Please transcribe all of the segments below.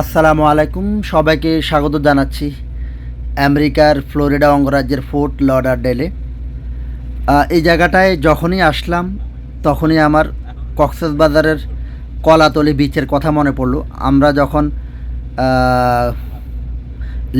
আসসালামু আলাইকুম। সবাইকে স্বাগত জানাচ্ছি আমেরিকার ফ্লোরিডা অঙ্গরাজ্যের ফোর্ট লডারডেলে আহ, এই জায়গাটায় যখনই আসলাম তখনই আমার কক্সেস বাজারের কলাতলি বিচের কথা মনে পড়ল। আমরা যখন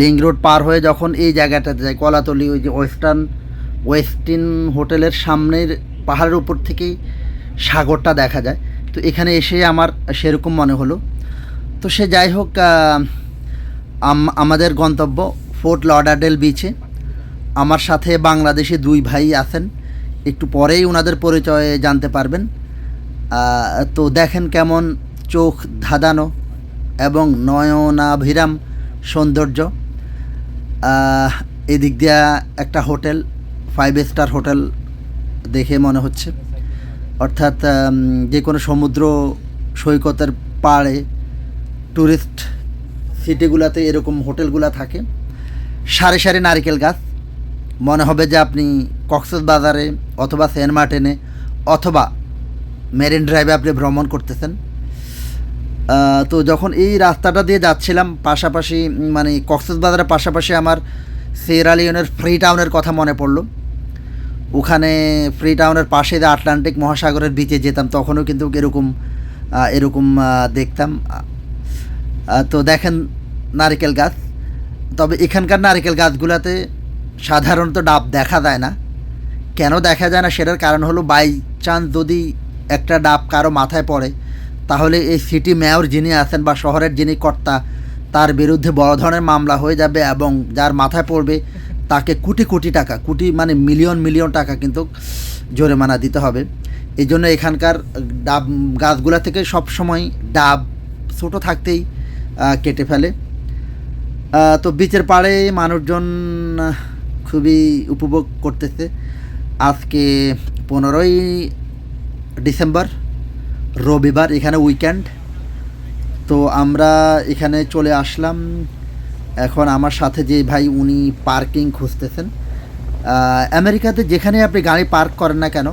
লিঙ্ক রোড পার হয়ে যখন এই জায়গাটাতে যাই কলাতলি ওই যে ওয়েস্টার্ন ওয়েস্টিন হোটেলের সামনের পাহাড়ের উপর থেকেই সাগরটা দেখা যায়। তো এখানে এসে আমার সেরকম মনে হলো। তো সে যাই হোক আম- আমাদের গন্তব্য ফোর্ট লডারডেল বিচে আমার সাথে বাংলাদেশি দুই ভাই আছেন। একটু পরেই ওনাদের পরিচয়ে জানতে পারবেন। তো দেখেন কেমন চোখ ধাঁধানো এবং নয়নাভিরাম সৌন্দর্য। এদিক দিয়া একটা হোটেল ফাইভ স্টার হোটেল দেখে মনে হচ্ছে। অর্থাৎ যে কোনো সমুদ্র সৈকতের পাড়ে ট্যুরিস্ট সিটিগুলোতে এরকম হোটেলগুলো থাকে। সারি সারি নারকেল গাছ। মনে হবে যে আপনি কক্সেস বাজারে অথবা সেন্ট মার্টিনে অথবা মেরিন ড্রাইভে আপনি ভ্রমণ করতেছেন। তো যখন এই রাস্তাটা দিয়ে যাচ্ছিলাম, পাশাপাশি মানে কক্সেস বাজারের পাশাপাশি আমার সেরালিয়নের ফ্রি টাউনের কথা মনে পড়ল। ওখানে ফ্রি টাউনের পাশে আটলান্টিক মহাসাগরের বিচে যেতাম, তখনও কিন্তু এরকম এরকম দেখতাম। তো দেখেন নারকেল গাছ। তবে এখানকার নারিকেল গাছগুলোতে সাধারণত ডাব দেখা যায় না। কেন দেখা যায় না সেটার কারণ হলো বাই চান্স যদি একটা ডাব কারও মাথায় পড়ে, তাহলে এই সিটি মেয়র যিনি আছেন বা শহরের যিনি কর্তা, তার বিরুদ্ধে বড় ধরনের মামলা হয়ে যাবে এবং যার মাথায় পড়বে তাকে কোটি কোটি টাকা, কোটি মানে মিলিয়ন মিলিয়ন টাকা কিন্তু জরিমানা দিতে হবে। এই জন্য এখানকার ডাব গাছগুলা থেকে সব সময় ডাব ছোটো থাকতেই কেটে ফেলে। তো বিচের পাড়ে মানুষজন খুবই উপভোগ করতেছে। আজকে পনেরোই ডিসেম্বর, রবিবার, এখানে উইকেন্ড তো আমরা এখানে চলে আসলাম। এখন আমার সাথে যে ভাই, উনি পার্কিং খুঁজতেছেন। আমেরিকাতে যেখানে আপনি গাড়ি পার্ক করেন না কেন,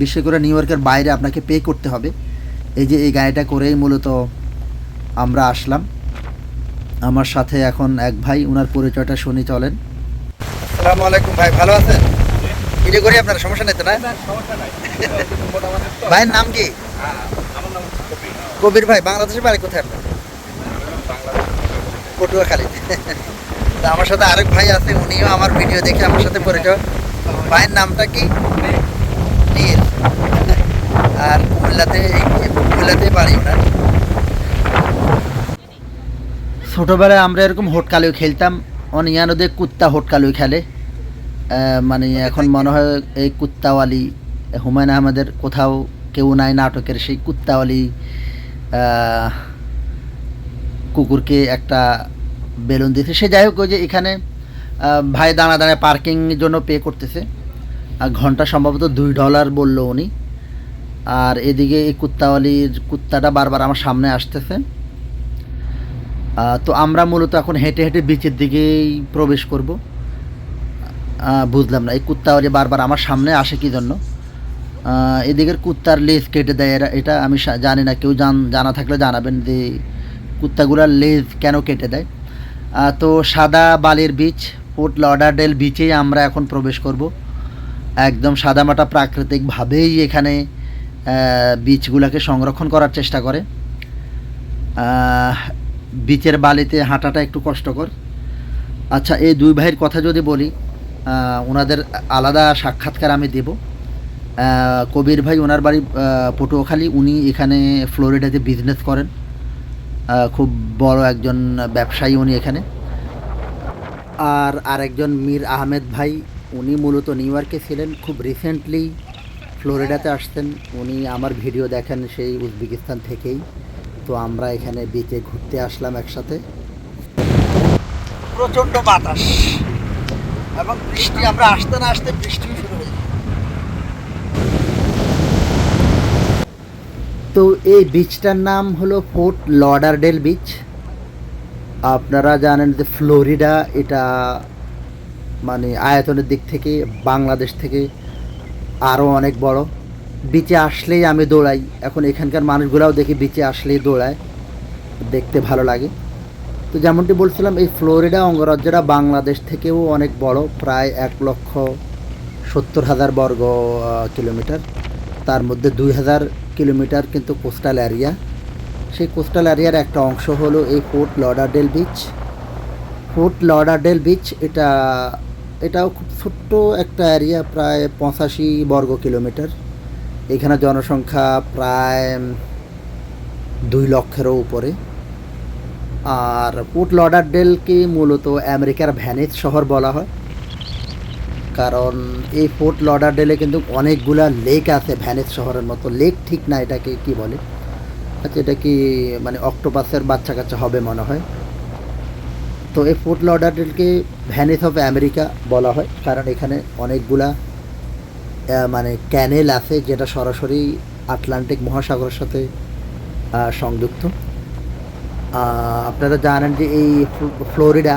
বিশেষ করে নিউ ইয়র্কের বাইরে আপনাকে পে করতে হবে। এই যে এই গাড়িটা করেই মূলত আমরা আসলাম। আমার সাথে এখন এক ভাই ওনার পরিচয়টা শুনি চলেন। আসসালামু আলাইকুম ভাই ভালো আছেন? এটা করি আপনার সমস্যা নেই তো না? ভাইয়ের নাম কি? কবির ভাই। বাংলাদেশের বাড়ি কোথায় আপনার? পটুয়াখালী। তা আমার সাথে আরেক ভাই আছে উনিও আমার ভিডিও দেখে আমার সাথে পরিচয়। ভাইয়ের নামটা কি? নীল। আর কুমিল্লাতে কুমিল্লাতে বাড়ি ওনার? ছোটোবেলায় আমরা এরকম হোটকালিও খেলতাম। অনিয়ানদে কুত্তা হোটকালিও খেলে। মানে এখন মনে হয় এই কুত্তাওয়ালি হুমায়ুন আহমেদের কোথাও কেউ নাই নাটকের সেই কুত্তাওয়ালি কুকুরকে একটা বেলুন দিতে সে যাই হোক ওই যে এখানে ভাই দাঁড়া দাঁড়ায় পার্কিংয়ের জন্য পে করতেছে। আর ঘণ্টা সম্ভবত দুই ডলার বলল উনি। আর এদিকে এই কুত্তাওয়ালির কুত্তাটা বারবার আমার সামনে আসতেছে। তো আমরা মূলত এখন হেঁটে হেঁটে বিচের দিকেই প্রবেশ করব। বুঝলাম না, এই কুত্তা কুত্তাওয়ালি বারবার আমার সামনে আসে কি জন্য? এদিকের কুত্তার লেজ কেটে দেয় এরা, এটা আমি জানি না, কেউ জান জানা থাকলে জানাবেন যে কুত্তাগুলার লেজ কেন কেটে দেয়। তো সাদা বালির বিচ, পোর্ট লডারডেল বিচেই আমরা এখন প্রবেশ করব। একদম সাদামাটা প্রাকৃতিকভাবেই এখানে বিচগুলোকে সংরক্ষণ করার চেষ্টা করে। বিচের বালিতে হাঁটাটা একটু কষ্টকর। আচ্ছা এই দুই ভাইয়ের কথা যদি বলি ওনাদের আলাদা সাক্ষাৎকার আমি দেব। কবির ভাই ওনার বাড়ি পটুয়াখালী, উনি এখানে ফ্লোরিডাতে বিজনেস করেন। খুব বড় একজন ব্যবসায়ী উনি এখানে। আর আরেকজন মীর আহমেদ ভাই, উনি মূলত নিউ ইয়র্কে ছিলেন, খুব রিসেন্টলি ফ্লোরিডাতে আসতেন। উনি আমার ভিডিও দেখেন সেই উজবেকিস্তান থেকেই। তো আমরা এখানে বিচে ঘুরতে আসলাম একসাথে। প্রচণ্ড বাতাস এবং বৃষ্টি আমরা আসতে না আসতে বৃষ্টি শুরু হয়ে তো এই বিচটার নাম হলো ফোর্ট লডারডেল বিচ আপনারা জানেন যে ফ্লোরিডা এটা মানে আয়তনের দিক থেকে বাংলাদেশ থেকে আরও অনেক বড়। বিচে আসলেই আমি দৌড়াই। এখন এখানকার মানুষগুলাও দেখি বিচে আসলেই দৌড়ায়। দেখতে ভালো লাগে। তো যেমনটি বলছিলাম, এই ফ্লোরিডা অঙ্গরাজ্যটা বাংলাদেশ থেকেও অনেক বড়, প্রায় এক লক্ষ সত্তর হাজার বর্গ কিলোমিটার। তার মধ্যে দুই হাজার কিলোমিটার কিন্তু কোস্টাল এরিয়া। সেই কোস্টাল এরিয়ার একটা অংশ হলো এই Fort Lauderdale beach. Fort Lauderdale beach এটা, এটাও খুব ছোট্ট একটা এরিয়া, প্রায় পঁচাশি বর্গ কিলোমিটার। এখানে জনসংখ্যা প্রায় দুই লক্ষেরও উপরে। আর পোর্ট লডারডেলকে মূলত আমেরিকার ভ্যানিস শহর বলা হয়? কারণ এই পোর্ট লডারডেলে কিন্তু অনেকগুলা লেক আছে ভ্যানিস শহরের মতো। লেক ঠিক না, এটাকে কি বলে? আচ্ছা এটা কি মানে অক্টোপাসের বাচ্চা কাচ্চা হবে মনে হয়? তো এই পোর্ট লডারডেলকে ভ্যানিস অফ আমেরিকা বলা হয়, কারণ এখানে অনেকগুলা মানে ক্যানেল আছে যেটা সরাসরি আটলান্টিক মহাসাগরের সাথে সংযুক্ত। আপনারা জানেন যে এই ফ্লোরিডা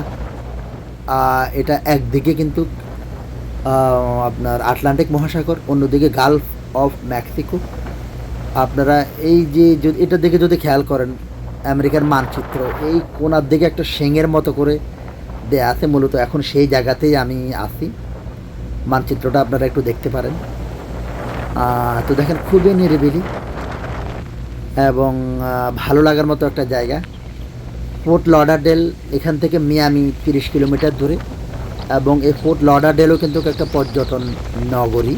এটা একদিকে কিন্তু আপনার আটলান্টিক মহাসাগর, অন্যদিকে গালফ অফ মেক্সিকো। আপনারা এই যে যদি, এটার দিকে যদি খেয়াল করেন, আমেরিকার মানচিত্র, এই কোনার দিকে একটা সেঙের মতো করে দেয়া আছে, মূলত এখন সেই জায়গাতেই আমি আছি। মানচিত্রটা আপনারা একটু দেখতে পারেন। তো দেখেন, খুবই নিরিবিলি এবং ভালো লাগার মতো একটা জায়গা। ফোর্ট লডারডেল এখান থেকে মিয়ামি তিরিশ কিলোমিটার দূরে এবং এই ফোর্ট লডারডেলও কিন্তু একটা পর্যটন নগরী।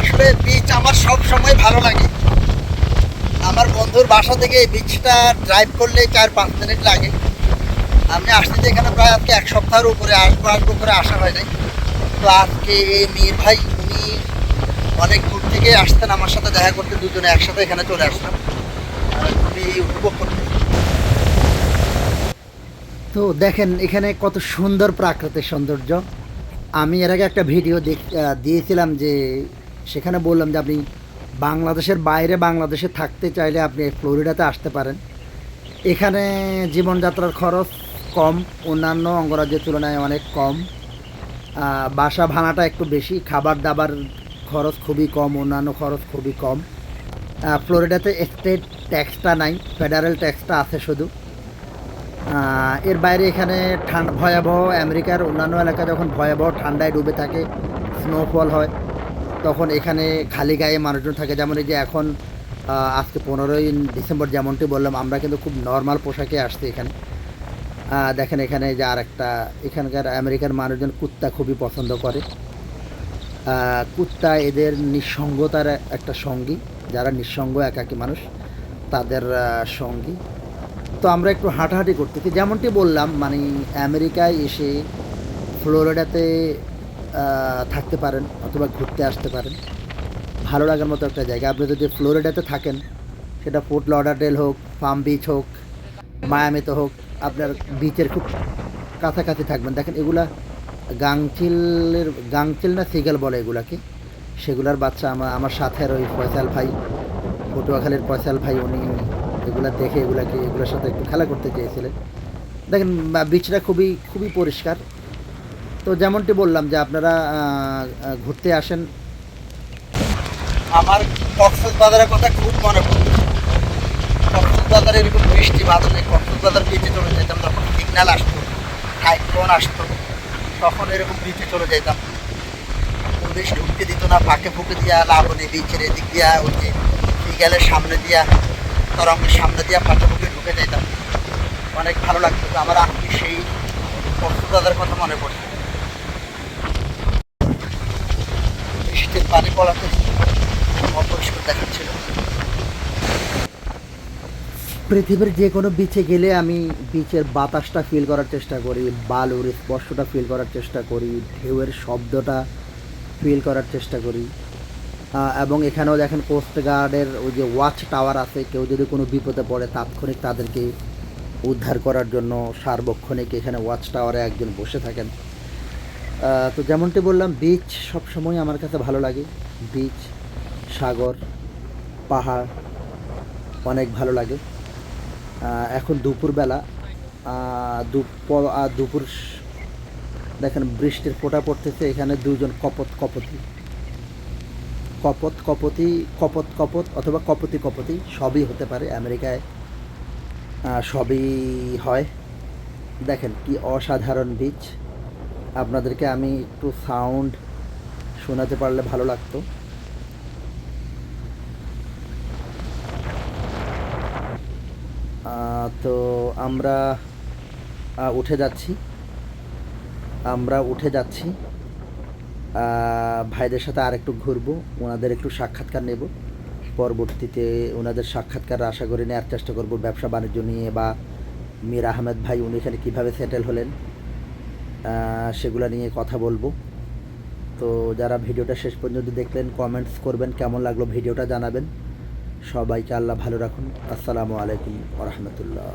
আসলে বিচ আমার সব সময় ভালো লাগে। আমার বন্ধুর বাসা থেকে এই বিচটা ড্রাইভ করলে চার পাঁচ মিনিট লাগে। আমি আসতে যে এখানে প্রায় আজকে এক সপ্তাহের উপরে আসব আসব করে আসা হয় নাই তো আজকে এই মীর ভাই, উনি অনেক দূর থেকে আসতেন আমার সাথে দেখা করতে, দুজনে একসাথে এখানে চলে আসতাম খুবই উপভোগ তো দেখেন, এখানে কত সুন্দর প্রাকৃতিক সৌন্দর্য। আমি এর আগে একটা ভিডিও দিয়েছিলাম যে সেখানে বললাম যে আপনি বাংলাদেশের বাইরে বাংলাদেশে থাকতে চাইলে আপনি ফ্লোরিডাতে আসতে পারেন। এখানে জীবনযাত্রার খরচ কম, অন্যান্য অঙ্গরাজ্যের তুলনায় অনেক কম। বাসা ভাড়াটা একটু বেশি, খাবার দাবার খরচ খুবই কম, অন্যান্য খরচ খুবই কম। ফ্লোরিডাতে স্টেট ট্যাক্সটা নাই, ফেডারেল ট্যাক্সটা আছে শুধু। এর বাইরে এখানে ঠান্ডা, ভয়াবহ আমেরিকার অন্যান্য এলাকা যখন ভয়াবহ ঠান্ডায় ডুবে থাকে স্নোফল হয়, তখন এখানে খালি গায়ে মানুষজন থাকে। যেমন এই যে এখন আজকে পনেরোই ডিসেম্বর যেমনটি বললাম, আমরা কিন্তু খুব নর্মাল পোশাকে আসছি এখানে। দেখেন এখানে যে আর একটা এখানকার আমেরিকার মানুষজন কুত্তা খুবই পছন্দ করে। কুত্তা এদের নিঃসঙ্গতার একটা সঙ্গী, যারা নিঃসঙ্গ একাকী মানুষ, তাদের সঙ্গী। তো আমরা একটু হাঁটাহাঁটি করতেছি। যেমনটি বললাম মানে আমেরিকায় এসে ফ্লোরিডাতে থাকতে পারেন অথবা ঘুরতে আসতে পারেন। ভালো লাগার মতো একটা জায়গা। আপনি যদি ফ্লোরিডাতে থাকেন, সেটা ফোর্ট লডারডেল হোক ফার্ম বিচ হোক, মায়ামিতে হোক আপনার বিচের খুব কাছাকাছি থাকবেন। দেখেন এগুলা গাংচিলের, গাংচিল না সিগাল বলে এগুলাকে সেগুলার বাচ্চা আমার আমার সাথে ওই ফয়সাল ভাই, পটুয়াখালীর ফয়সাল ভাই উনি এগুলা দেখে এগুলাকে এগুলোর সাথে একটু খেলা করতে চেয়েছিলেন। দেখেন বিচটা খুবই খুবই পরিষ্কার। তো যেমনটি বললাম যে আপনারা ঘুরতে আসেন। আমার কক্সবাজারের কথা খুব মনে কক্সবাজারে এরকম বৃষ্টি, বাদলে কক্সবাজার বিচে চলে যেতাম তখন সিগন্যাল আসতো সাইক্লোন আসতো, তখন এরকম বিচে চলে যেতাম পুলিশ ঢুকতে দিত না, ফাঁকে ফুঁকে দিয়া লাবণী বিচের এদিক দিয়া, ওই যে বিকেলের সামনে দিয়া, তরঙ্গের সামনে দিয়া ফাঁকে ফুঁকে ঢুকে যেতাম অনেক ভালো লাগতো আমার আপনি সেই কক্সবাজারের কথা মনে পড়ছে বৃষ্টির পানি পড়াতে অপরিষ্কার দেখাচ্ছিল। পৃথিবীর যে কোনো বিচে গেলে আমি বিচের বাতাসটা ফিল করার চেষ্টা করি, বালুর স্পর্শটা ফিল করার চেষ্টা করি, ঢেউয়ের শব্দটা ফিল করার চেষ্টা করি। এবং এখানেও দেখেন কোস্ট গার্ডের ওই যে ওয়াচ টাওয়ার আছে, কেউ যদি কোনো বিপদে পড়ে তাৎক্ষণিক তাদেরকে উদ্ধার করার জন্য সার্বক্ষণিক এখানে ওয়াচ টাওয়ারে একজন বসে থাকেন। তো যেমনটি বললাম বিচ সবসময় আমার কাছে ভালো লাগে। বিচ সাগর, পাহাড়, অনেক ভালো লাগে। এখন দুপুরবেলা দুপুর দেখেন বৃষ্টির ফোঁটা পড়তেছে, এখানে দুজন কপত কপতি। কপত কপতি, কপত কপত অথবা কপতি কপতি, সবই হতে পারে আমেরিকায়। সবই হয়। দেখেন কি অসাধারণ বীজ আপনাদেরকে আমি একটু সাউন্ড শোনাতে পারলে ভালো লাগতো। তো আমরা উঠে যাচ্ছি। আমরা উঠে যাচ্ছি। ভাইদের সাথে আর একটু ঘুরবো, ওনাদের একটু সাক্ষাৎকার নেব। পরবর্তীতে ওনাদের সাক্ষাৎকার আশা করে নেওয়ার চেষ্টা করব ব্যবসা বাণিজ্য নিয়ে বা মীর আহমেদ ভাই উনি এখানে কীভাবে সেটেল হলেন সেগুলো নিয়ে কথা বলব। তো যারা ভিডিওটা শেষ পর্যন্ত দেখলেন কমেন্টস করবেন, কেমন লাগল ভিডিওটা জানাবেন। সবাইকে আল্লাহ ভালো রাখুন। আসসালামু আলাইকুম রহমতুল্লাহ।